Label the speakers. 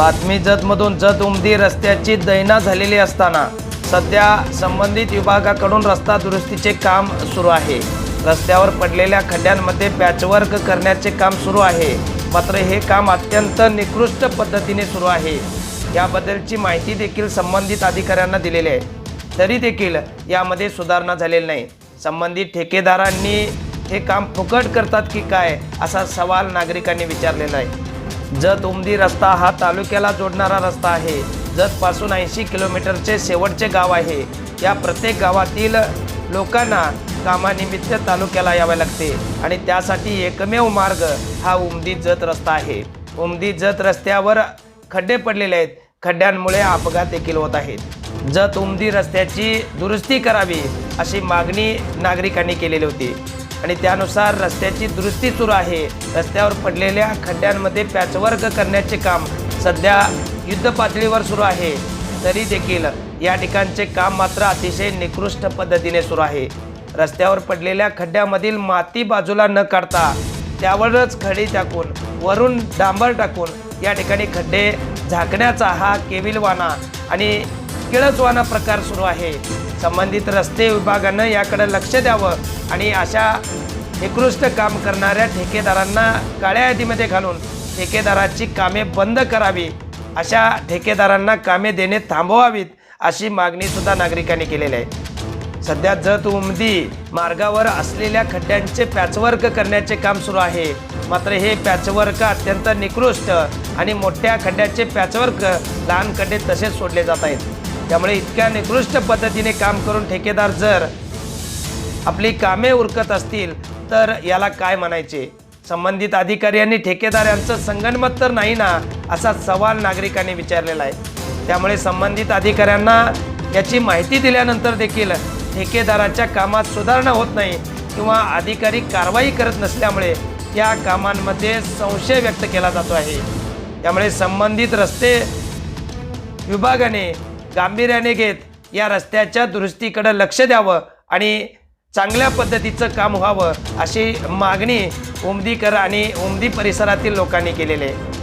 Speaker 1: बातमी जतमधून जत उमदी रस्त्याची दैना झालेली असताना सध्या संबंधित विभागाकडून रस्ता दुरुस्तीचे काम सुरू आहे. रस्त्यावर पडलेल्या खड्ड्यांमध्ये पॅचवर्क करण्याचे काम सुरू आहे. मात्र हे काम अत्यंत निकृष्ट पद्धतीने सुरू आहे. याबद्दलची माहिती देखील संबंधित अधिकाऱ्यांना दिलेली आहे. तरी देखील यामध्ये सुधारणा झालेली नाही. संबंधित ठेकेदारांनी हे काम फुकट करतात की काय असा सवाल नागरिकांनी विचारलेला आहे. जत उमदी रस्ता हा तालुक्याला जोडणारा रस्ता आहे. जतपासून ऐंशी किलोमीटरचे शेवटचे गाव आहे. या प्रत्येक गावातील लोकांना कामानिमित्त तालुक्याला यावे लागते आणि त्यासाठी एकमेव मार्ग हा उमदी जत रस्ता आहे. उमदी जत रस्त्यावर खड्डे पडलेले आहेत. खड्ड्यांमुळे अपघात देखील होत आहेत. जत उमदी रस्त्याची दुरुस्ती करावी अशी मागणी नागरिकांनी केलेली होती. आणि त्यानुसार रस्त्याची दुरुस्ती सुरू आहे. रस्त्यावर पडलेल्या खड्ड्यांमध्ये पॅचवर्क करण्याचे काम सध्या युद्ध पातळीवर सुरू आहे. तरी देखील या ठिकाणचे काम मात्र अतिशय निकृष्ट पद्धतीने सुरू आहे. रस्त्यावर पडलेल्या खड्ड्यामधील माती बाजूला न काढता त्यावरच खडी टाकून वरून डांबर टाकून या ठिकाणी खड्डे झाकण्याचा हा केविलवाना आणि किळसवाना प्रकार सुरू आहे. संबंधित रस्ते विभागानं याकडे लक्ष द्यावं आणि अशा निकृष्ट काम करणाऱ्या ठेकेदारांना काळ्या यादीमध्ये घालून ठेकेदाराची कामे बंद करावी अशा ठेकेदारांना कामे देणे थांबवावीत अशी मागणीसुद्धा नागरिकांनी केलेली आहे. सध्या जत उमदी मार्गावर असलेल्या खड्ड्यांचे पॅचवर्क करण्याचे काम सुरू आहे. मात्र हे पॅचवर्क अत्यंत निकृष्ट आणि मोठ्या खड्ड्याचे पॅचवर्क लहान खड्डे तसेच सोडले जात आहेत. त्यामुळे इतक्या निकृष्ट पद्धतीने काम करून ठेकेदार जर आपली कामे उरकत असतील तर याला काय म्हणायचे? संबंधित अधिकारी आणि ठेकेदार यांचं संगनमत तर नाही ना असा सवाल नागरिकांनी विचारलेला आहे. त्यामुळे संबंधित अधिकाऱ्यांना याची माहिती दिल्यानंतर देखील ठेकेदाराच्या कामात सुधारणा होत नाही किंवा अधिकारी कारवाई करत नसल्यामुळे या कामांमध्ये संशय व्यक्त केला जातो आहे. त्यामुळे संबंधित रस्ते विभागाने गांभीर्याने घेत या रस्त्याच्या दुरुस्तीकडे लक्ष द्यावं आणि चांगल्या पद्धतीचं काम व्हावं अशी मागणी उमदीकर आणि उमदी परिसरातील लोकांनी केलेली आहे.